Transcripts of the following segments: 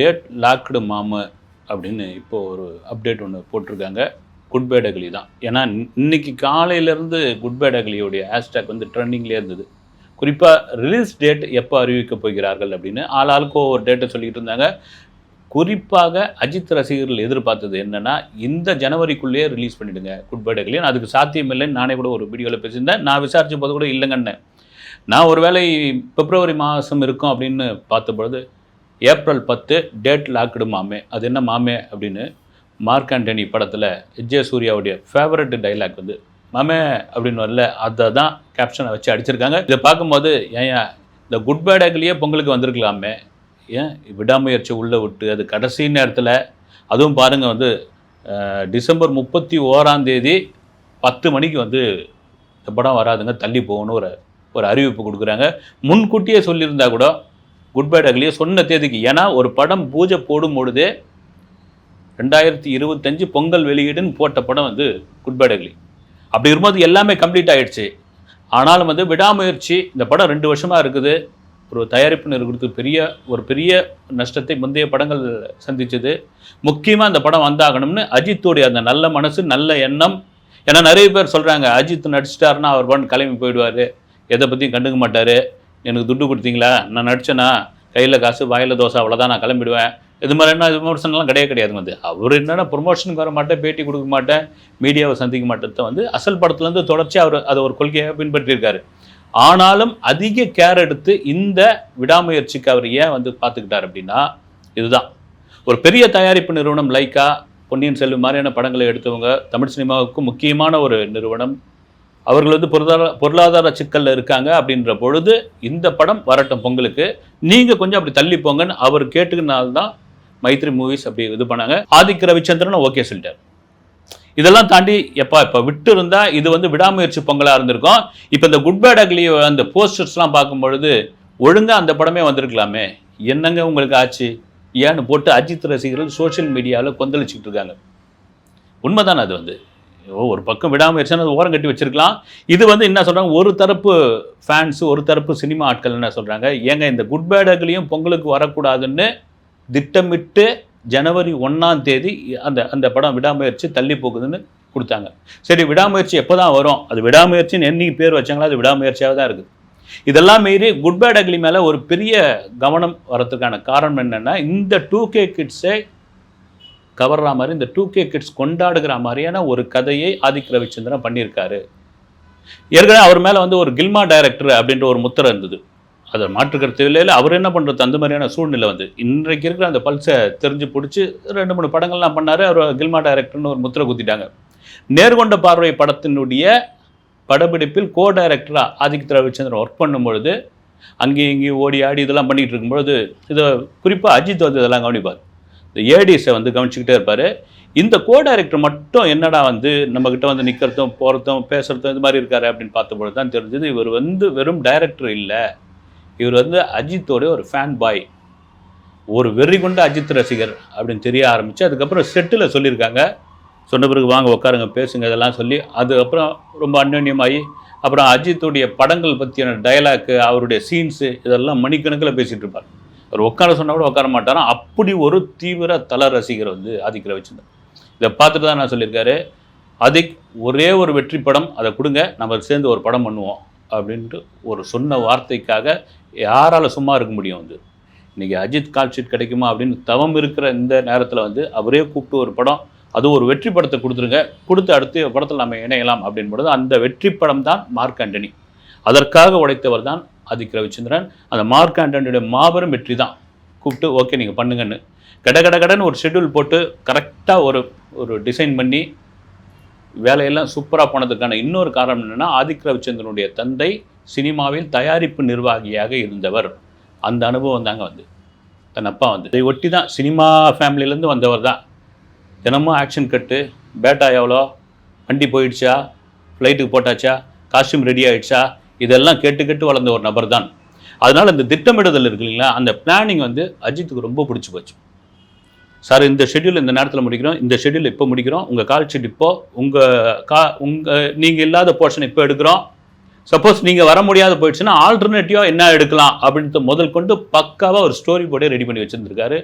Date logged மாமு அப்படின்னு இப்போ ஒரு அப்டேட் ஒன்று போட்டிருக்காங்க. குட் பேட் அகலி தான். ஏன்னா இன்னைக்கு காலையிலேருந்து குட் பேட் அகலியோடைய ஹேஷ்டேக் வந்து ட்ரெண்டிங்லேயே இருந்தது. குறிப்பாக ரிலீஸ் டேட் எப்போ அறிவிக்க போகிறார்கள் அப்படின்னு ஆள் ஆளுக்கு ஒரு டேட்டை சொல்லிக்கிட்டு இருந்தாங்க. குறிப்பாக அஜித் ரசிகர்கள் எதிர்பார்த்தது என்னென்னா இந்த ஜனவரிக்குள்ளேயே ரிலீஸ் பண்ணிவிடுங்க குட் பை டெக்லியன் அதுக்கு சாத்தியம் இல்லைன்னு நானே கூட ஒரு வீடியோவில் பேசியிருந்தேன். நான் விசாரித்த போது கூட இல்லைங்கன்னு நான் ஒருவேளை பிப்ரவரி மாதம் இருக்கும் அப்படின்னு பார்த்த பொழுது ஏப்ரல் பத்து டேட் லாக்டு மாமே. அது என்ன மாமே அப்படின்னு மார்க் ஆண்டனி படத்தில் விஜய சூர்யாவுடைய ஃபேவரட் டைலாக் வந்து மாமே அப்படின்னு வரல. அதை தான் கேப்ஷனை வச்சு அடிச்சிருக்காங்க. இதை பார்க்கும்போது ஏன் இந்த குட் பேடாக்லேயே பொங்கலுக்கு வந்திருக்கலாமே. ஏன் விடாமுயற்சி உள்ளே விட்டு அது கடைசி நேரத்தில். அதுவும் பாருங்கள் வந்து டிசம்பர் முப்பத்தி ஓராம் தேதி பத்து மணிக்கு வந்து இந்த படம் வராதுங்க தள்ளி போகணும் ஒரு ஒரு அறிவிப்பு கொடுக்குறாங்க. முன்கூட்டியே சொல்லியிருந்தா கூட குட் பை டக்லியோ சொன்ன தேதிக்கு. ஏன்னா ஒரு படம் பூஜை போடும் பொழுதே ரெண்டாயிரத்தி இருபத்தஞ்சு பொங்கல் வெளியீடுன்னு போட்ட படம் வந்து குட் பை டக்லி. அப்படி இருக்கும்போது எல்லாமே கம்ப்ளீட் ஆகிடுச்சு ஆனாலும் வந்து விடாமுயற்சி இந்த படம் ரெண்டு வருஷமாக இருக்குது. ஒரு தயாரிப்பு நிறுவனத்துக்கு பெரிய ஒரு பெரிய நஷ்டத்தை முந்தைய படங்கள் சந்தித்தது முக்கியமாக அந்த படம் வந்தாகணும்னு அஜித்துடைய அந்த நல்ல மனசு நல்ல எண்ணம். ஏன்னா நிறைய பேர் சொல்கிறாங்க அஜித் நடிச்சிட்டாருன்னா அவர் பண் கிளம்பி போயிடுவார். எதை பற்றியும் கண்டுக்க மாட்டார். எனக்கு துட்டு கொடுத்தீங்களா? நான் நடிச்சேனா? கையில் காசு வாயில் தோசை அவ்வளோதான் நான் கிளம்பிடுவேன். இது மாதிரி என்ன விமர்சனம்லாம் கிடையாது கிடையாது வந்து. அவர் என்னென்னா ப்ரொமோஷனுக்கு வர மாட்டேன் பேட்டி கொடுக்க மாட்டேன் மீடியாவை சந்திக்க மாட்டேன் வந்து அசல் படத்துலேருந்து தொடர்ச்சி அவர் அதை ஒரு கொள்கையாக பின்பற்றியிருக்காரு. ஆனாலும் அதிக கேர் எடுத்து இந்த விடாமுயற்சிக்கு அவர் ஏன் வந்து பார்த்துக்கிட்டார் அப்படின்னா இதுதான். ஒரு பெரிய தயாரிப்பு நிறுவனம் லைக்கா பொன்னியின் செல்வன் மாதிரியான படங்களை எடுத்தவங்க தமிழ் சினிமாவுக்கு முக்கியமான ஒரு நிறுவனம் அவர்கள் வந்து பொருளாதார பொருளாதார சிக்கலில் இருக்காங்க அப்படின்ற பொழுது இந்த படம் வரட்டும் பொங்கலுக்கு. நீங்கள் கொஞ்சம் அப்படி தள்ளி போங்கன்னு அவர் கேட்டுக்கினால்தான் மைத்ரி மூவிஸ் அப்படி இது பண்ணாங்க. ஆதிக்க ரவிச்சந்திரன் ஓகே சொல்லிட்டார். இதெல்லாம் தாண்டி எப்பா இப்போ விட்டு இருந்தால் இது வந்து விடாமுயற்சி பொங்கலாக இருந்திருக்கும். இப்போ இந்த குட் பேட் அக்லி அந்த போஸ்டர்ஸ்லாம் பார்க்கும் பொழுது ஒழுங்காக அந்த படமே வந்திருக்கலாமே. என்னங்க உங்களுக்கு ஆச்சு? ஏன்னு போட்டு அஜித் ரசிகர்கள் சோஷியல் மீடியாவில் கொந்தளிச்சுக்கிட்டு இருக்காங்க. உண்மைதானே அது வந்து? ஒரு பக்கம் விடாமுயற்சின்னு அது ஓரம் கட்டி வச்சிருக்கலாம். இது வந்து என்ன சொல்கிறாங்க ஒரு தரப்பு ஃபேன்ஸு ஒரு தரப்பு சினிமா ஆட்கள் என்ன சொல்கிறாங்க ஏங்க இந்த குட் பேடர்களையும் பொங்கலுக்கு வரக்கூடாதுன்னு திட்டமிட்டு ஜனவரி ஒன்றாம் தேதி அந்த அந்த படம் விடாமுயற்சி தள்ளி போகுதுன்னு கொடுத்தாங்க. சரி விடாமுயற்சி எப்போ தான் வரும்? அது விடாமுயற்சின்னு என்னைக்கு பேர் வச்சாங்களோ? அது விடாமுயற்சியாக தான் இருக்குது. இதெல்லாம் மீறி குட் பேட் அக்லி மேலே ஒரு பெரிய கவனம் வரதுக்கான காரணம் என்னென்னா இந்த டூ கே கிட்ஸை கவர்ற மாதிரி இந்த டூ கே கிட்ஸ் கொண்டாடுகிற மாதிரியான ஒரு கதையை ஆதிக் ரவிச்சந்திரன் பண்ணியிருக்காரு. ஏற்கனவே அவர் மேலே வந்து ஒரு கில்மா டைரக்டர் அப்படின்ற ஒரு முத்திரை இருந்தது. அதை மாற்றுக்கிறது இல்லை அவர் என்ன பண்ணுறது அந்த மாதிரியான சூழ்நிலை வந்து இன்றைக்கு இருக்கிற அந்த பல்ஸை தெரிஞ்சு பிடிச்சி ரெண்டு மூணு படங்கள்லாம் பண்ணார். அவர் கில்மா டைரக்டர்னு ஒரு முத்திரை குத்திட்டாங்க. நேர்கொண்ட பார்வை படத்தினுடைய படப்பிடிப்பில் கோ டைரக்டராக ஆதித்ய ரவிச்சந்திரன் ஒர்க் பண்ணும்பொழுது அங்கேயும் இங்கேயும் ஓடி ஆடி இதெல்லாம் பண்ணிகிட்டு இருக்கும்பொழுது இதை குறிப்பாக அஜித் வந்து இதெல்லாம் கவனிப்பார். இந்த ஏடிஸை வந்து கவனிச்சுக்கிட்டே இருப்பார். இந்த கோ டைரக்டர் மட்டும் என்னடா வந்து நம்மக்கிட்ட வந்து நிற்கிறதும் போகிறதும் பேசுகிறதும் இது மாதிரி இருக்காரு அப்படின்னு பார்த்தபோது தான் தெரிஞ்சது இவர் வந்து வெறும் டைரக்டர் இல்லை. இவர் வந்து அஜித்தோடைய ஒரு ஃபேன் பாய் ஒரு வெறி கொண்ட அஜித் ரசிகர் அப்படின்னு தெரிய ஆரம்பித்து அதுக்கப்புறம் செட்டில் சொல்லியிருக்காங்க. சொன்ன பிறகு வாங்க உட்காருங்க பேசுங்க இதெல்லாம் சொல்லி அதுக்கப்புறம் ரொம்ப அந்யோன்யமாகி அப்புறம் அஜித்துடைய படங்கள் பற்றியான டயலாக்கு அவருடைய சீன்ஸு இதெல்லாம் மணிக்கணக்கில் பேசிகிட்டு இருப்பார். அவர் உட்கார சொன்னால் கூட உட்கார மாட்டாராம் அப்படி ஒரு தீவிர தல ரசிகர் வந்து ஆதிக்கில் வச்சுருந்தார். இதை பார்த்துட்டு தான் நான் சொல்லியிருக்காரு. அதிக் ஒரே ஒரு வெற்றி படம் அதை கொடுங்க நம்ம சேர்ந்து ஒரு படம் பண்ணுவோம் அப்படின்ட்டு ஒரு சொன்ன வார்த்தைக்காக யாரால் சும்மா இருக்க முடியும் வந்து. இன்றைக்கி அஜித் கால்ஷீட் கிடைக்குமா அப்படின்னு தவம் இருக்கிற இந்த நேரத்தில் வந்து அவரே கூப்பிட்டு ஒரு படம் அது ஒரு வெற்றி படத்தை கொடுத்துருங்க கொடுத்து அடுத்து படத்தில் நம்ம இணையலாம் அப்படின் பொழுது அந்த வெற்றி படம் தான் மார்க் ஆண்டனி. அதற்காக உடைத்தவர் தான் ஆதிக் ரவிச்சந்திரன் அந்த மார்க் ஆண்டனியுடைய மாபெரும் வெற்றி தான். கூப்பிட்டு ஓகே நீங்கள் பண்ணுங்கன்னு. கட கட கடன்னு ஒரு ஷெட்யூல் போட்டு கரெக்டாக ஒரு ஒரு டிசைன் பண்ணி வேலையெல்லாம் சூப்பராக போனதுக்கான இன்னொரு காரணம் என்னென்னா ஆதிக் ரவிச்சந்திரனுடைய தந்தை சினிமாவில் தயாரிப்பு நிர்வாகியாக இருந்தவர். அந்த அனுபவம் தாங்க வந்து. தன் அப்பா வந்து. இதை ஒட்டி தான் சினிமா ஃபேமிலியிலேருந்து வந்தவர் தான். தினமும் ஆக்ஷன் கட்டு பேட்டா எவ்வளோ? வண்டி போயிடுச்சா? ஃப்ளைட்டுக்கு போட்டாச்சா? காஸ்டியூம் ரெடி ஆகிடுச்சா இதெல்லாம் கேட்டு கேட்டு வளர்ந்த ஒரு நபர் தான் அதனால் இந்த திட்டமிடுதல் இருக்கு இல்லைங்களா அந்த பிளானிங் வந்து அஜித்துக்கு ரொம்ப பிடிச்சி போச்சு. சார் இந்த ஷெட்யூல் இந்த நேரத்தில் முடிக்கிறோம் இந்த ஷெட்யூல் இப்போ முடிக்கிறோம் உங்கள் கால் ஷீட் இப்போ உங்கள் கா உங்கள் நீங்கள் இல்லாத போர்ஷன் இப்போ எடுக்கிறோம். சப்போஸ் நீங்கள் வர முடியாத போயிடுச்சுன்னா ஆல்டர்னேட்டிவாக என்ன எடுக்கலாம் அப்படின்ட்டு முதல் கொண்டு பக்காவாக ஒரு ஸ்டோரி போர்டே ரெடி பண்ணி வச்சுருந்துருக்காரு.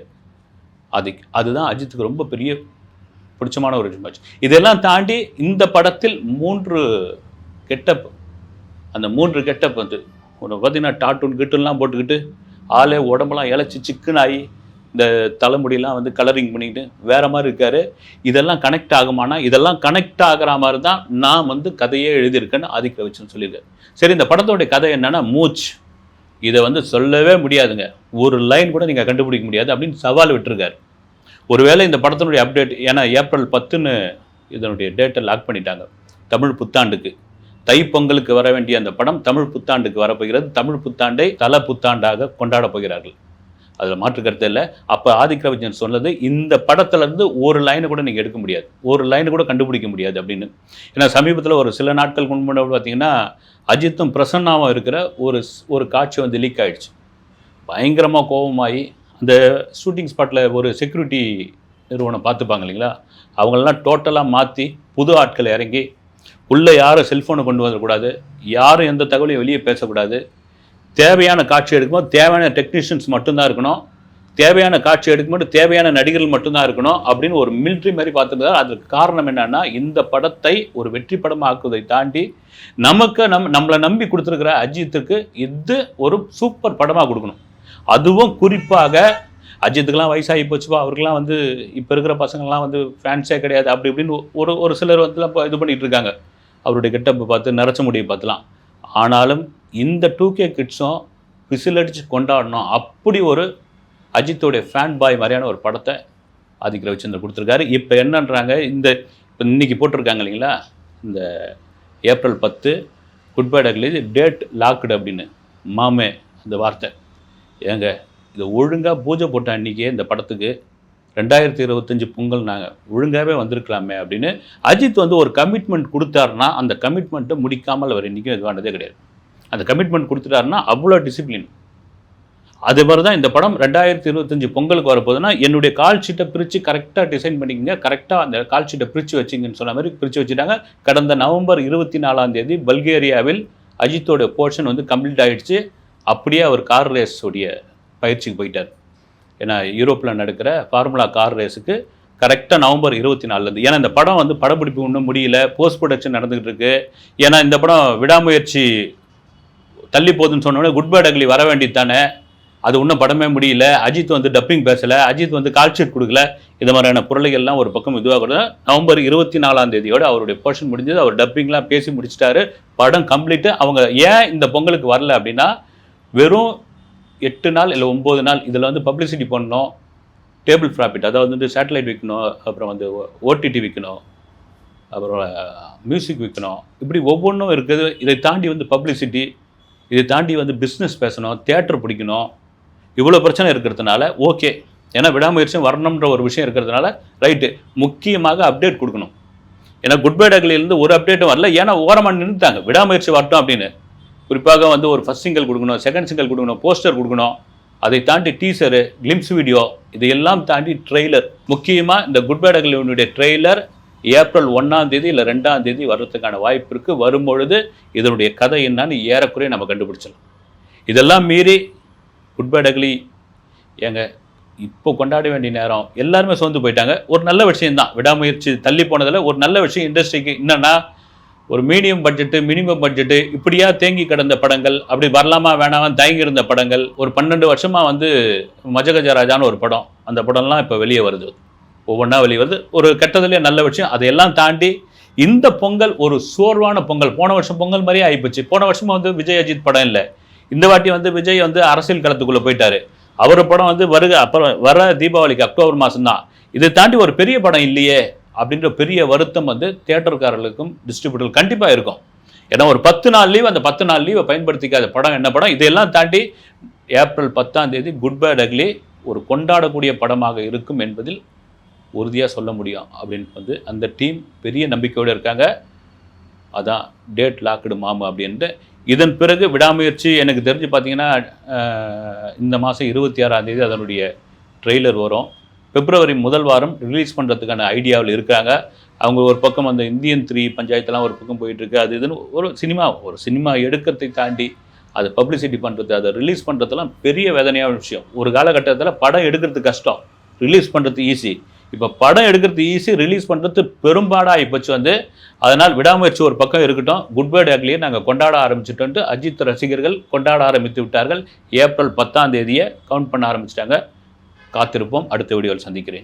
அது அதுதான் அஜித்துக்கு ரொம்ப பெரிய பிடிச்சமான ஒரு மேட்ச் இதெல்லாம் தாண்டி இந்த படத்தில் மூன்று கெட்டப் அந்த மூன்று கெட்டப் வந்து ஒன்று பார்த்தீங்கன்னா டாட்டூன் கிட்டுலாம் போட்டுக்கிட்டு ஆளே உடம்பெல்லாம் இழைச்சி சிக்குன்னு ஆகி இந்த தலைமுடியெல்லாம் வந்து கலரிங் பண்ணிக்கிட்டு வேற மாதிரி இருக்காரு. இதெல்லாம் கனெக்ட் ஆகுமானா இதெல்லாம் கனெக்ட் ஆகிற மாதிரி தான் நான் வந்து கதையே எழுதியிருக்கேன்னு ஆதிக்க வச்சுன்னு சொல்லியிருக்காரு. சரி இந்த படத்தோடைய கதை என்னன்னா மூச் இதை வந்து சொல்லவே முடியாதுங்க. ஒரு லைன் கூட நீங்கள் கண்டுபிடிக்க முடியாது அப்படின்னு சவால் விட்டுருக்காரு. ஒருவேளை இந்த படத்தினுடைய அப்டேட் ஏன்னா ஏப்ரல் பத்துன்னு இதனுடைய டேட்டை லாக் பண்ணிட்டாங்க. தமிழ் புத்தாண்டுக்கு. தைப்பொங்கலுக்கு வர வேண்டிய அந்த படம் தமிழ் புத்தாண்டுக்கு வரப்போகிறது. தமிழ் புத்தாண்டை தல புத்தாண்டாக கொண்டாடப் போகிறார்கள். அதில் மாற்று கருத்து இல்லை. அப்போ ஆதிக்கவிஜயன் சொன்னது இந்த படத்துலேருந்து ஒரு லைனை கூட நீங்கள் எடுக்க முடியாது. ஒரு லைனை கூட கண்டுபிடிக்க முடியாது அப்படின்னு. ஏன்னா சமீபத்தில் ஒரு சில நாட்கள் முன்பு பார்த்தீங்கன்னா அஜித்தும் பிரசன்னாவும் இருக்கிற ஒரு ஒரு காட்சி வந்து லீக் ஆகிடுச்சு பயங்கரமாக கோபமாகி அந்த ஷூட்டிங் ஸ்பாட்டில் ஒரு செக்யூரிட்டி நிறுவனம் பார்த்துப்பாங்க இல்லைங்களா? அவங்களெல்லாம் டோட்டலாக மாற்றி புது ஆட்கள் இறங்கி உள்ளே யாரும் செல்ஃபோனை கொண்டு வந்துடக்கூடாது. யாரும் எந்த தகவலையும் வெளியே பேசக்கூடாது. தேவையான காட்சி எடுக்கும்போது தேவையான டெக்னீஷியன்ஸ் மட்டும்தான் இருக்கணும். தேவையான காட்சி எடுக்கும்போது தேவையான நடிகர்கள் மட்டும்தான் இருக்கணும் அப்படின்னு ஒரு மிலிட்ரி மாதிரி பார்த்துருந்தாரு அதுக்கு காரணம் என்னன்னா இந்த படத்தை ஒரு வெற்றி படமாக்குவதை தாண்டி நமக்கு நம் நம்மளை நம்பி கொடுத்துருக்கிற அஜித்துக்கு இது ஒரு சூப்பர் படமாக கொடுக்கணும். அதுவும் குறிப்பாக அஜித்துக்கெலாம் வயசாகி போச்சுப்பா. அவருக்கெலாம் வந்து இப்போ இருக்கிற பசங்கள்லாம் வந்து ஃபேன்ஸே கிடையாது. அப்படி இப்படின்னு ஒரு ஒரு சிலர் வந்து இப்போ இது பண்ணிகிட்டு இருக்காங்க. அவருடைய கெட்டப்பை பார்த்து நிறச்ச முடியை பார்த்துலாம். ஆனாலும் இந்த டூ கே கிட்ஸும் விசிலடிச்சு கொண்டாடணும் அப்படி ஒரு அஜித்தோடைய ஃபேன் பாய் மாதிரியான ஒரு படத்தை ஆதிக் ரவிச்சந்திரன் கொடுத்துருக்காரு. இப்போ என்னன்றாங்க இந்த இப்போ இன்னைக்கு போட்டிருக்காங்க இல்லைங்களா? இந்த ஏப்ரல் பத்து good bad ugly date locked அப்படின்னு. மாமே அந்த வார்த்தை. ஏங்க இதை ஒழுங்காக பூஜை போட்ட அன்றைக்கே இந்த படத்துக்கு ரெண்டாயிரத்தி இருபத்தஞ்சு பொங்கல் நாங்கள் ஒழுங்காகவே வந்திருக்கலாமே அப்படின்னு அஜித் வந்து ஒரு கமிட்மெண்ட் கொடுத்தாருன்னா அந்த கமிட்மெண்ட்டை முடிக்காமல் அவர் இன்றைக்கும் இதுவானதே கிடையாது. அந்த கமிட்மெண்ட் கொடுத்துட்டாருன்னா அவ்வளோ டிசிப்ளின் அதே மாதிரி தான் இந்த படம் ரெண்டாயிரத்தி இருபத்தஞ்சு பொங்கலுக்கு வரப்போதுன்னா என்னுடைய கால் ஷீட்டை பிரித்து கரெக்டாக டிசைன் பண்ணிக்கங்க கரெக்டாக அந்த கால் ஷீட்டை பிரித்து வச்சிங்கன்னு சொன்ன மாதிரி பிரித்து வச்சுட்டாங்க. கடந்த நவம்பர் இருபத்தி நாலாம் தேதி பல்கேரியாவில் அஜித்தோட போர்ஷன் வந்து கம்ப்ளீட் ஆகிடுச்சு அப்படியே அவர் கார் ரேஸுடைய பயிற்சிக்கு போயிட்டார். ஏன்னா யூரோப்பில் நடக்கிற ஃபார்முலா கார் ரேஸுக்கு கரெக்டாக நவம்பர் இருபத்தி நாலுலேருந்து ஏன்னா இந்த படம் வந்து படப்பிடிப்பு ஒன்றும் முடியல போஸ்ட் ப்ரொடக்ஷன் நடந்துகிட்டு இருக்கு. ஏன்னா இந்த படம் விடாமுயற்சி தள்ளி போகுதுன்னு சொன்னோடனே குட் பை டக்லி வர வேண்டியது தானே. அது இன்னும் படமே முடியல. அஜித் வந்து டப்பிங் பேசலை. அஜித் வந்து கால்ஷீட் கொடுக்கல. இது மாதிரியான புரளைகள்லாம் ஒரு பக்கம் இதுவாக நவம்பர் இருபத்தி நாலாம் தேதியோட அவருடைய போர்ஷன் முடிஞ்சது. அவர் டப்பிங்லாம் பேசி முடிச்சிட்டாரு. படம் கம்ப்ளீட்டு அவங்க ஏன் இந்த பொங்கலுக்கு வரல அப்படின்னா வெறும் எட்டு நாள் இல்லை ஒம்பது நாள் இதில் வந்து பப்ளிசிட்டி பண்ணணும். டேபிள் ப்ராஃபிட் அதாவது வந்து சேட்டலைட் விற்கணும் அப்புறம் வந்து ஓடிடி விற்கணும் அப்புறம் மியூசிக் விற்கணும் இப்படி ஒவ்வொன்றும் இருக்குது. இதை தாண்டி வந்து பப்ளிசிட்டி இதை தாண்டி வந்து பிஸ்னஸ் பேசணும் தேட்டர் பிடிக்கணும். இவ்வளோ பிரச்சனை இருக்கிறதுனால ஓகே ஏன்னா விடாமுயற்சியும் வரணுன்ற ஒரு விஷயம் இருக்கிறதுனால ரைட்டு முக்கியமாக அப்டேட் கொடுக்கணும். ஏன்னா குட் பை ஒரு அப்டேட்டும் வரல. ஏன்னா ஓரமாக நின்றுட்டாங்க விடாமுயற்சி வரட்டும் அப்படின்னு. குறிப்பாக வந்து ஒரு ஃபஸ்ட் சிங்கிள் கொடுக்கணும் செகண்ட் சிங்கிள் கொடுக்கணும் போஸ்டர் கொடுக்கணும். அதை தாண்டி டீசரு கிளிம்ஸ் வீடியோ இதையெல்லாம் தாண்டி ட்ரெய்லர் முக்கியமாக இந்த குட் பை ட்ரெய்லர் ஏப்ரல் ஒன்றாம் தேதி இல்லை ரெண்டாம் தேதி வர்றதுக்கான வாய்ப்பு இருக்குது வரும்பொழுது இதனுடைய கதை என்னன்னு ஏறக்குறைய நம்ம கண்டுபிடிச்சலாம் இதெல்லாம் மீறி குட் பை டக்லி ஏங்க இப்போ கொண்டாட வேண்டிய நேரம். எல்லாருமே சோர்ந்து போயிட்டாங்க. ஒரு நல்ல விஷயம்தான். விடாமுயற்சி தள்ளி போனதில் ஒரு நல்ல விஷயம் இண்டஸ்ட்ரிக்கு என்னென்னா ஒரு மீடியம் பட்ஜெட்டு மினிமம் பட்ஜெட்டு இப்படியா தேங்கி கிடந்த படங்கள் அப்படி வரலாமா வேணாமா தயங்கி இருந்த படங்கள் ஒரு பன்னெண்டு வருஷமா வந்து மஜகஜராஜான்னு ஒரு படம். அந்த படம்லாம் இப்போ வெளியே வருது. ஒவ்வொன்றா வெளியே வருது. ஒரு கெட்டதுலேயே நல்ல விஷயம். அதையெல்லாம் தாண்டி இந்த பொங்கல் ஒரு சோர்வான பொங்கல். போன வருஷம் பொங்கல் மாதிரியே ஆகிப்போச்சு போன வருஷமா வந்து விஜய் அஜித் படம் இல்லை. இந்த வாட்டி வந்து விஜய் வந்து அரசியல் களத்துக்குள்ளே போயிட்டாரு. அவர் படம் வந்து வருக அப்புறம் வர தீபாவளிக்கு அக்டோபர் மாதம் தான் இதை தாண்டி ஒரு பெரிய படம் இல்லையே. அப்படின்ற பெரிய வருத்தம் வந்து தியேட்டர்காரர்களுக்கும் டிஸ்ட்ரிபியூட்டர் கண்டிப்பாக இருக்கும். ஏன்னா ஒரு பத்து நாள் லீவ் அந்த பத்து நாள் லீவை பயன்படுத்திக்காத படம் என்ன படம்? இதையெல்லாம் தாண்டி ஏப்ரல் பத்தாம் தேதி குட் பை டக்லி ஒரு கொண்டாடக்கூடிய படமாக இருக்கும் என்பதில் உறுதியாக சொல்ல முடியும் அப்படின்னு வந்து அந்த டீம் பெரிய நம்பிக்கையோடு இருக்காங்க. அதான் டேட் லாக்டு மாமு அப்படின்ட்டு. இதன் பிறகு விடாமுயற்சி எனக்கு தெரிஞ்சு பார்த்தீங்கன்னா இந்த மாதம் இருபத்தி ஆறாம் தேதி அதனுடைய ட்ரெய்லர் வரும். பிப்ரவரி முதல் வாரம் ரிலீஸ் பண்ணுறதுக்கான ஐடியாவில் இருக்காங்க. அவங்க ஒரு பக்கம் அந்த இந்தியன் த்ரீ பஞ்சாயத்தெல்லாம் ஒரு பக்கம் போயிட்டுருக்கு. அது இதுன்னு ஒரு சினிமா ஒரு சினிமா எடுக்கிறதை தாண்டி அதை பப்ளிசிட்டி பண்ணுறது அதை ரிலீஸ் பண்ணுறதுலாம் பெரிய வேதனையான விஷயம். ஒரு காலகட்டத்தில் படம் எடுக்கிறது கஷ்டம். ரிலீஸ் பண்ணுறது ஈஸி இப்போ படம் எடுக்கிறது ஈஸி ரிலீஸ் பண்ணுறது பெரும்பாடாக இப்போச்சு வந்து. அதனால் விடாமுயற்சி ஒரு பக்கம் இருக்கட்டும். குட் பை டேக்லியை நாங்கள் கொண்டாட ஆரம்பிச்சிட்டோன்ட்டு அஜித் ரசிகர்கள் கொண்டாட ஆரம்பித்து விட்டார்கள். ஏப்ரல் பத்தாம் தேதியை கவுண்ட் பண்ண ஆரம்பிச்சிட்டாங்க. காத்திருப்போம். அடுத்த வீடியோவில் சந்திக்கிறேன்.